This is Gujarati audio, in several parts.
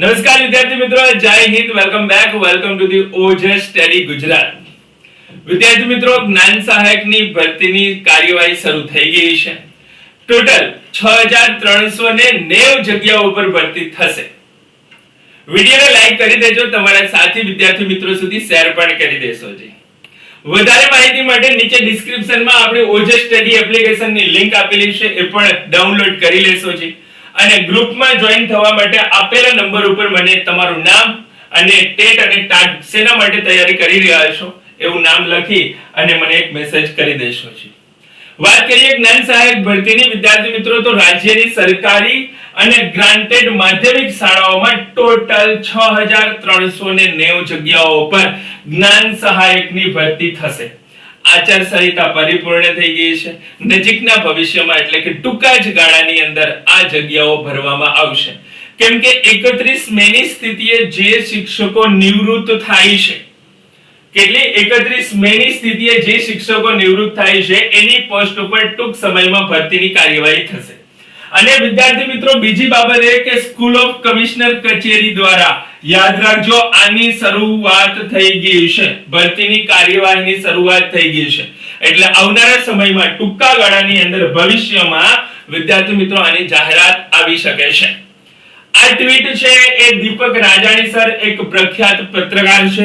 નમસ્કાર વિદ્યાર્થી મિત્રો, જય Hind. Welcome back welcome to the OJ study Gujarat વિદ્યાર્થી મિત્રો, જ્ઞાન સહાયકની ભરતીની કાર્યવાહી શરૂ થઈ ગઈ છે. ટોટલ છ હજાર ત્રણસો ને નેવ જગ્યાઓ ઉપર ભરતી થશે. વિડીયોને લાઈક કરી દેજો. તમારા સાથી વિદ્યાર્થી મિત્રો સુધી શેર પણ કરી દેશો જી. વધારે માહિતી માટે નીચે ડિસ્ક્રિપ્શનમાં આપણે ઓજે સ્ટડી એપ્લિકેશનની લિંક આપેલી છે. એ પણ ડાઉનલોડ કરી લેશો જી. અને ગ્રુપમાં જોઈન થવા માટે આપેલા નંબર ઉપર મને તમારું નામ અને ટેટ અને ટાટ શેના માટે તૈયારી કરી રહ્યા છો એવું નામ લખી અને મને એક મેસેજ કરી દેશો છે વાત કરીએ જ્ઞાન સહાયક ભરતીની. વિદ્યાર્થી મિત્રો, તો રાજ્યની સરકારી અને ગ્રાન્ટેડ માધ્યમિક શાળાઓમાં ટોટલ છ હજાર ત્રણસો ને નેવ જગ્યાઓ પર જ્ઞાન સહાયકની ભરતી થશે. આચારસંહિતા પરિપૂર્ણ થઈ ગઈ છે. નજીકના ભવિષ્યમાં એટલે કે ટૂંકા જ ગાળાની અંદર આ જગ્યાઓ ભરવામાં આવશે. કેમ કે એકત્રીસ મે ની સ્થિતિએ જે શિક્ષકો નિવૃત્ત થાય છે કેટલી એકત્રીસ મે ની સ્થિતિએ જે શિક્ષકો નિવૃત્ત થાય છે, એની પોસ્ટ ઉપર ટૂંક સમયમાં ભરતીની કાર્યવાહી થશે. અને વિદ્યાર્થી મિત્રો, બીજી બાબત એ કે સ્કૂલ ઓફ કમિશનર કચેરી દ્વારા યાદ રાખજો, આની શરૂઆત થઈ ગઈ છે. ભરતીની કાર્યવાહીની શરૂઆત થઈ ગઈ છે. એટલે આવનારા સમયમાં ટૂંકા ગાળાની અંદર ભવિષ્યમાં વિદ્યાર્થી મિત્રો આની જાહેરાત આવી શકે છે. આ ટ્વીટ છે એ દીપક રાજાણી સર એક પ્રખ્યાત પત્રકાર છે.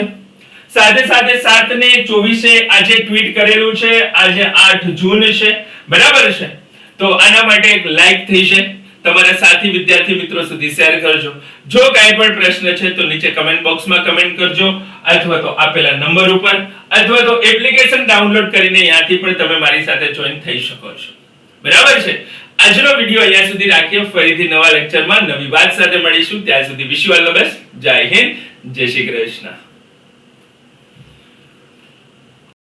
સાથે સાથે સાત ને ચોવીસે આજે ટ્વીટ કરેલું છે. આજે આઠ જૂન છે. બરાબર છે? તો આના માટે એક લાઈક થઈ છે. તમારા સાથી વિદ્યાર્થી મિત્રો સુધી શેર કરજો. જો કાંઈ પણ પ્રશ્ન છે તો નીચે કમેન્ટ બોક્સમાં કમેન્ટ કરજો અથવા તો આપેલા નંબર ઉપર અથવા તો એપ્લિકેશન ડાઉનલોડ કરીને ત્યાંથી પણ તમે મારી સાથે જોઈન થઈ શકો છો. બરાબર છે? આજનો વીડિયો અહીંયા સુધી રાખીએ. ફરીથી નવા લેક્ચરમાં નવી વાત સાથે મળીશું. ત્યાં સુધી વિશ યુ ઓલ ધ જય હિન્દ. જય શ્રી કૃષ્ણ.